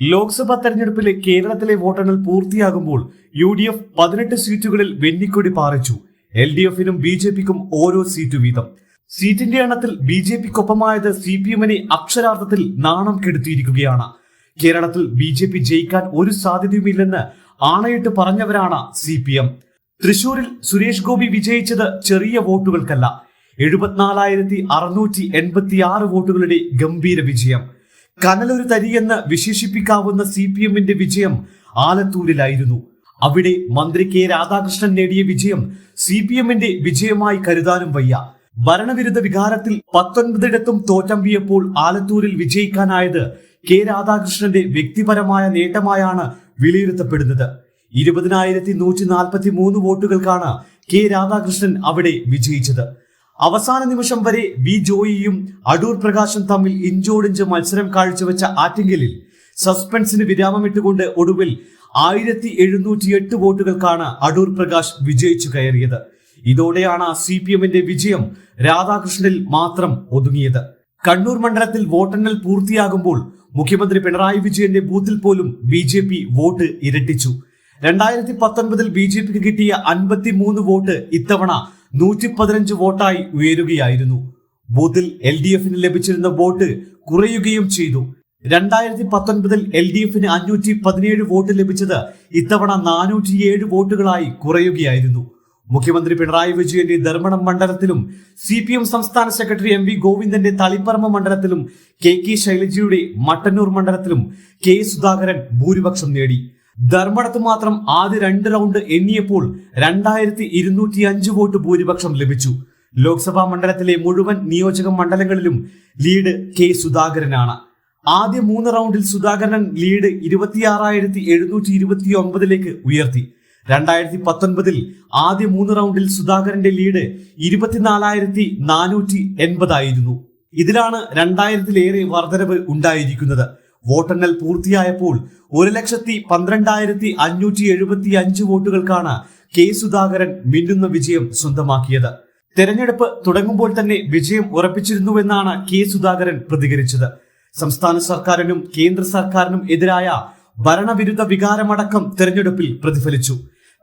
ലോക്സഭാ തെരഞ്ഞെടുപ്പിലെ കേരളത്തിലെ വോട്ടെണ്ണൽ പൂർത്തിയാകുമ്പോൾ യു ഡി എഫ് പതിനെട്ട് സീറ്റുകളിൽ വെന്നിക്കൊടി പാറിച്ചു. എൽ ഡി എഫിനും ബി ജെ പിക്കും ഓരോ സീറ്റ് വീതം. സീറ്റിന്റെ എണ്ണത്തിൽ ബി ജെ പിക്കൊപ്പമായത് സി പി എമ്മിനെ അക്ഷരാർത്ഥത്തിൽ നാണം കെടുത്തിയിരിക്കുകയാണ്. കേരളത്തിൽ ബി ജെ പി ജയിക്കാൻ ഒരു സാധ്യതയുമില്ലെന്ന് ആണയിട്ട് പറഞ്ഞവരാണ് സി പി എം തൃശൂരിൽ സുരേഷ് ഗോപി വിജയിച്ചത് ചെറിയ വോട്ടുകൾക്കല്ല. എഴുപത്തിനാലായിരത്തി അറുന്നൂറ്റി എൺപത്തി ആറ് വോട്ടുകളുടെ ഗംഭീര വിജയം. കനലൊരു തരിയെന്ന് വിശേഷിപ്പിക്കാവുന്ന സി പി എമ്മിന്റെ വിജയം ആലത്തൂരിലായിരുന്നു. അവിടെ മന്ത്രി കെ രാധാകൃഷ്ണൻ നേടിയ വിജയം സി പി എമ്മിന്റെ വിജയമായി കരുതാനും വയ്യ. ഭരണവിരുദ്ധ വികാരത്തിൽ പത്തൊൻപതിടത്തും തോറ്റമ്പിയപ്പോൾ ആലത്തൂരിൽ വിജയിക്കാനായത് കെ രാധാകൃഷ്ണന്റെ വ്യക്തിപരമായ നേട്ടമായാണ് വിലയിരുത്തപ്പെടുന്നത്. ഇരുപതിനായിരത്തി നൂറ്റി നാൽപ്പത്തി മൂന്ന് വോട്ടുകൾക്കാണ് കെ രാധാകൃഷ്ണൻ അവിടെ വിജയിച്ചത്. അവസാന നിമിഷം വരെ വി ജോയിയും അടൂർ പ്രകാശും തമ്മിൽ ഇഞ്ചോടിഞ്ച് മത്സരം കാഴ്ചവെച്ച ആറ്റിങ്കലിൽ സസ്പെൻസിന് വിരാമമിട്ടുകൊണ്ട് ഒടുവിൽ ആയിരത്തി എഴുന്നൂറ്റി എട്ട് വോട്ടുകൾക്കാണ് അടൂർ പ്രകാശ് വിജയിച്ചു കയറിയത്. ഇതോടെയാണ് സി പി എമ്മിന്റെ വിജയം രാധാകൃഷ്ണനിൽ മാത്രം ഒതുങ്ങിയത്. കണ്ണൂർ മണ്ഡലത്തിൽ വോട്ടെണ്ണൽ പൂർത്തിയാകുമ്പോൾ മുഖ്യമന്ത്രി പിണറായി വിജയന്റെ ബൂത്തിൽ പോലും ബി ജെ പി വോട്ട് ഇരട്ടിച്ചു. രണ്ടായിരത്തി പത്തൊൻപതിൽ ബി ജെ പിക്ക് കിട്ടിയ അൻപത്തി മൂന്ന് വോട്ട് ഇത്തവണ നൂറ്റി പതിനഞ്ച് വോട്ടായി ഉയരുകയായിരുന്നു. ബൂത്തിൽ എൽ ഡി എഫിന് ലഭിച്ചിരുന്ന വോട്ട് കുറയുകയും ചെയ്തു. രണ്ടായിരത്തി പത്തൊൻപതിൽ എൽ ഡി എഫിന് അഞ്ഞൂറ്റി പതിനേഴ് വോട്ട് ലഭിച്ചത് ഇത്തവണ നാനൂറ്റിയേഴ് വോട്ടുകളായി കുറയുകയായിരുന്നു. മുഖ്യമന്ത്രി പിണറായി വിജയന്റെ ധർമ്മടം മണ്ഡലത്തിലും സി പി എം സംസ്ഥാന സെക്രട്ടറി എം വി ഗോവിന്ദന്റെ തളിപ്പറമ്പ് മണ്ഡലത്തിലും കെ കെ ശൈലജയുടെ മട്ടന്നൂർ മണ്ഡലത്തിലും കെ സുധാകരൻ ഭൂരിപക്ഷം നേടി. ധർമ്മടത്ത് മാത്രം ആദ്യ രണ്ട് റൗണ്ട് എണ്ണിയപ്പോൾ രണ്ടായിരത്തി ഇരുന്നൂറ്റി അഞ്ച് വോട്ട് ഭൂരിപക്ഷം ലഭിച്ചു. ലോക്സഭാ മണ്ഡലത്തിലെ മുഴുവൻ നിയോജക മണ്ഡലങ്ങളിലും ലീഡ് കെ സുധാകരനാണ്. ആദ്യ മൂന്ന് റൗണ്ടിൽ സുധാകരൻ ലീഡ് ഇരുപത്തിയാറായിരത്തി എഴുന്നൂറ്റി ഇരുപത്തി ഒമ്പതിലേക്ക് ഉയർത്തി. രണ്ടായിരത്തി പത്തൊൻപതിൽ ആദ്യ മൂന്ന് റൗണ്ടിൽ സുധാകരന്റെ ലീഡ് ഇരുപത്തിനാലായിരത്തി നാനൂറ്റി എൺപതായിരുന്നു ഇതിലാണ് രണ്ടായിരത്തിലേറെ വർധനവ് ഉണ്ടായിരിക്കുന്നത്. വോട്ടെണ്ണൽ പൂർത്തിയായപ്പോൾ ഒരു ലക്ഷത്തി പന്ത്രണ്ടായിരത്തി അഞ്ഞൂറ്റി എഴുപത്തി അഞ്ച് വോട്ടുകൾക്കാണ് കെ സുധാകരൻ മിന്നുന്ന വിജയം സ്വന്തമാക്കിയത്. തെരഞ്ഞെടുപ്പ് തുടങ്ങുമ്പോൾ തന്നെ വിജയം ഉറപ്പിച്ചിരുന്നുവെന്നാണ് കെ സുധാകരൻ പ്രതികരിച്ചത്. സംസ്ഥാന സർക്കാരിനും കേന്ദ്ര സർക്കാരിനും എതിരായ ഭരണവിരുദ്ധ വികാരമടക്കം തെരഞ്ഞെടുപ്പിൽ പ്രതിഫലിച്ചു.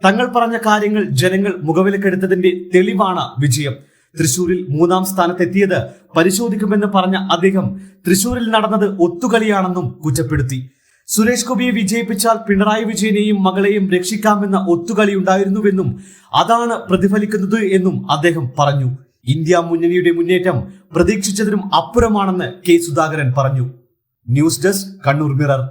തങ്ങൾ പറഞ്ഞ കാര്യങ്ങൾ ജനങ്ങൾ മുഖവിലക്കെടുത്തതിന്റെ തെളിവാണ് വിജയം. തൃശൂരിൽ മൂന്നാം സ്ഥാനത്തെത്തിയത് പരിശോധിക്കുമെന്ന് പറഞ്ഞ അദ്ദേഹം തൃശൂരിൽ നടന്നത് ഒത്തുകളിയാണെന്നും കുറ്റപ്പെടുത്തി. സുരേഷ് ഗോപിയെ വിജയിപ്പിച്ചാൽ പിണറായി വിജയനെയും മകളെയും രക്ഷിക്കാമെന്ന ഒത്തുകളി ഉണ്ടായിരുന്നുവെന്നും അതാണ് പ്രതിഫലിക്കുന്നത് എന്നും അദ്ദേഹം പറഞ്ഞു. ഇന്ത്യ മുന്നണിയുടെ മുന്നേറ്റം പ്രതീക്ഷിച്ചതിനും അപ്പുറമാണെന്ന് കെ സുധാകരൻ പറഞ്ഞു. News desk Kannur mirror.